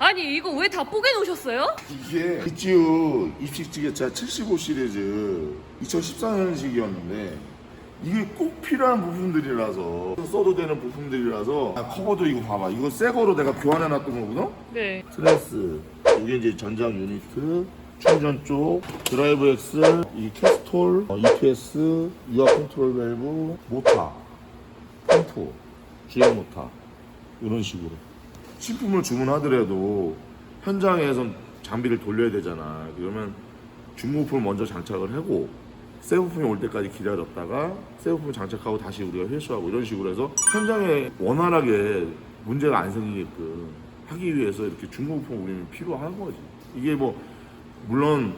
아니 이거 왜 다 뽀개 놓으셨어요? 이게 그치유 입식지게차 75 시리즈 2014년식이었는데 이게 꼭 필요한 부품들이라서 써도 되는 부품들이라서 아, 커버도 이거 봐봐 이거 새 거로 내가 교환해 놨던 거거든? 네. 트랜스 이게 이제 전장 유니트 충전 쪽 드라이브 엑스 이 캐스톨 어, EPS 유압 컨트롤 밸브 모타 펌프 주행 모타 이런 식으로 신품을 주문하더라도 현장에선 장비를 돌려야 되잖아 그러면 중고품을 먼저 장착을 하고 새 부품이 올 때까지 기다렸다가 새 부품 장착하고 다시 우리가 회수하고 이런 식으로 해서 현장에 원활하게 문제가 안 생기게끔 하기 위해서 이렇게 중고품 우리는 필요한 거지. 이게 뭐 물론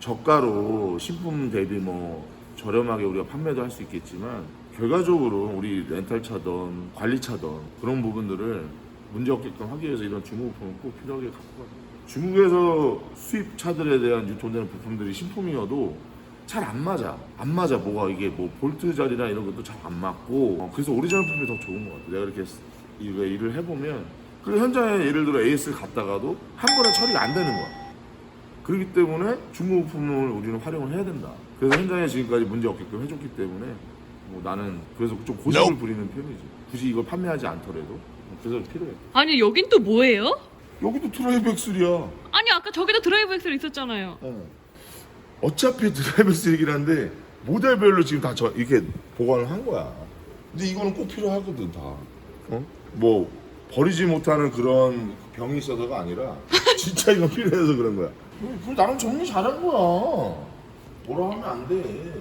저가로 신품 대비 뭐 저렴하게 우리가 판매도 할 수 있겠지만 결과적으로 우리 렌탈 차든 관리 차든 그런 부분들을 문제 없게끔 하기 위해서 이런 중고품을 꼭 필요하게 갖고 가요. 중국에서 수입 차들에 대한 유통되는 부품들이 신품이어도 잘 안 맞아. 안 맞아. 뭐가 이게 뭐 볼트 자리나 이런 것도 잘 안 맞고. 어, 그래서 오리지널 품이 더 좋은 것 같아. 내가 이렇게 이거 일을 해보면 그 현장에 예를 들어 AS를 갔다가도 한 번에 처리가 안 되는 거야. 그렇기 때문에 중고품을 우리는 활용을 해야 된다. 그래서 현장에 지금까지 문제 없게끔 해줬기 때문에 뭐 나는 그래서 좀 고집을 부리는 편이지. 굳이 이걸 판매하지 않더라도 그래서 필요해. 아니 여긴 또 뭐예요? 여기도 드라이브 엑셀이야. 아니 아까 저기도 드라이브 엑셀 있었잖아요. 어차피 드라이브 쓰레기긴 한데 모델별로 지금 다 저 이렇게 보관을 한 거야. 근데 이거는 꼭 필요하거든 다. 어? 뭐 버리지 못하는 그런 병이 있어서가 아니라 진짜 이건 필요해서 그런 거야. 그럼 나는 정리 잘한 거야. 뭐라 하면 안 돼.